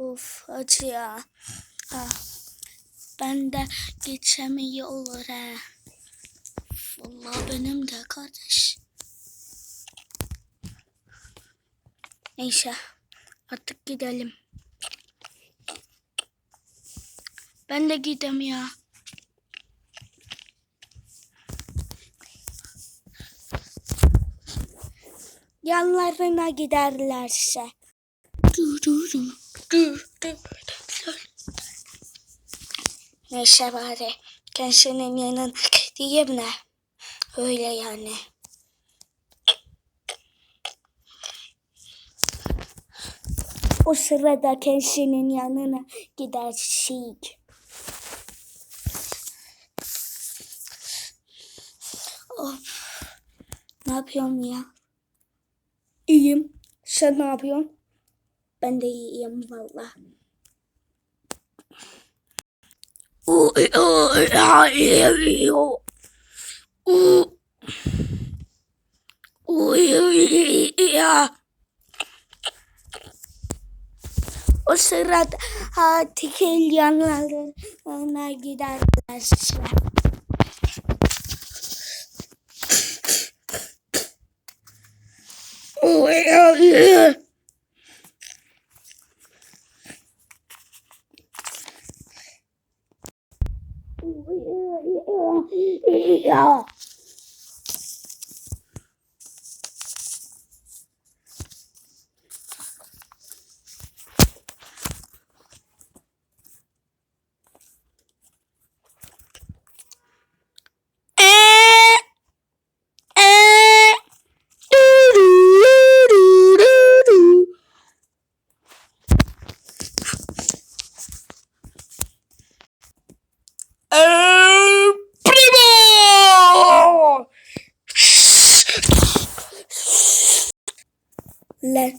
Of acı ya. Ha. Ben de geçsem iyi olur he. Vallahi benim de kardeş. Neyse artık gidelim. Ben de gidem ya. Yanlarına giderlerse. Du, du, du. Neyse bari kendisinin yanına diyeyim ne? Öyle yani. O sırada kendisinin yanına gider Şik. Of. Ne yapıyorsun ya? İyiyim. Sen ne yapıyorsun? Ben de iyiyim valla. O sırada ha, tekel yanlarına gider arkadaşlar. Oh, yeah, yeah. Ya. Ee, ee, du, du, du, du, du. El primo! Lan.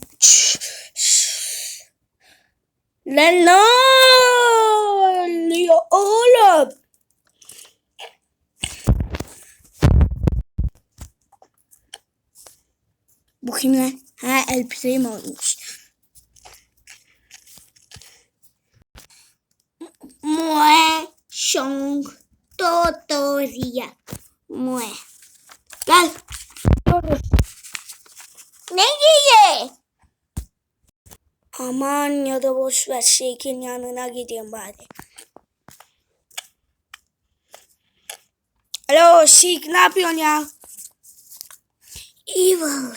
Lan ne oluyor oğlum? Bu kim lan? Ha El Primo olmuş. Mue Şong Totoria. Mue. Gel. Gidiyoruz. Nereye? Aman ya da boş ver Şeyh'in yanına gideyim bari. Alo Şeyh ne yapıyorsun ya? İyi valla.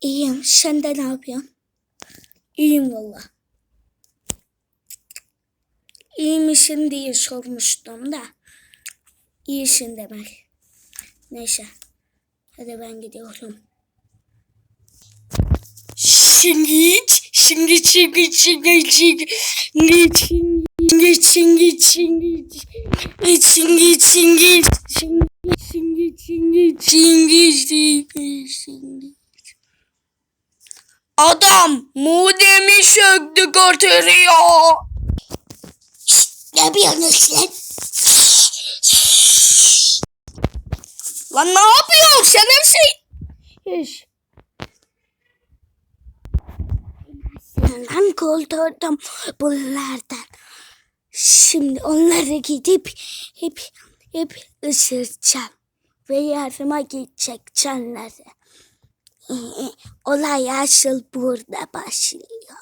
İyiyim. Sen de ne yapıyorsun? İyiyim valla. İyi misin diye sormuştum da. İyisin demek. Neyse. Hadi ben gidiyorum. Şingit, şingit, şingit, şingit, şingit, şingit, şingit, şingit, şingit, şingit, şingit, şingit, şingit, şingit, şingit, şingit. Adam modemi söktü götürüyor. Ne yapıyorsunuz lan? Lan ne yapıyorsun? Sen hepsi... Hiç. Lan kurtuldum bunlardan. Şimdi onları gidip hep hep ısıracağım. Ve yardıma gidecek canları. Olay asıl burada başlıyor.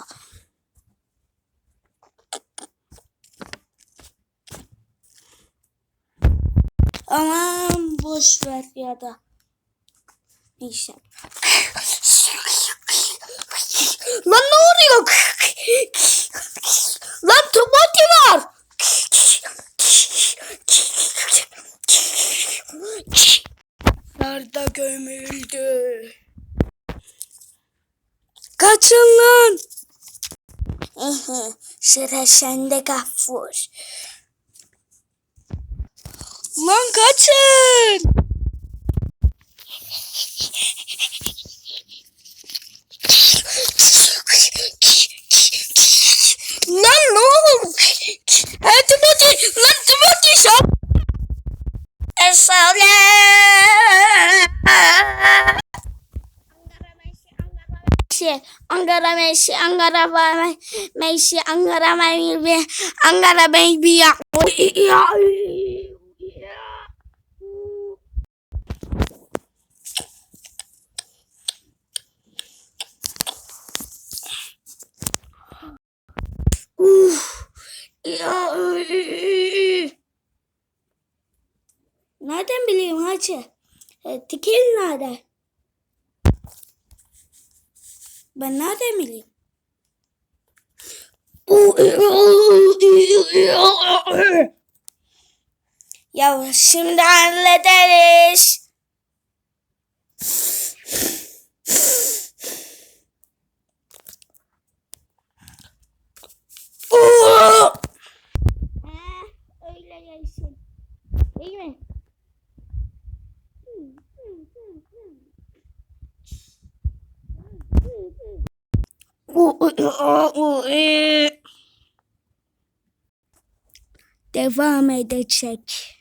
Aman boş ver ya da. Neyse. Lan ne oluyor? Lan tomati var. Nerede gömüldü? Kaçın lan. Sıra sende Gaffur. Lan kaçın. Angara meşi, Angara meşi, Angara baby, Angara baby ya. Uf. Ya. Nereden bileyim hacı? E, tikil nerede? Ben nereden bileyim? Ya şimdi hallederiz. Devam edecek.